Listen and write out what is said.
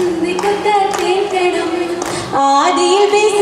ചിന്തിക്കൊത്ത കേൾക്കണം ആദിയിൽ ബിസ്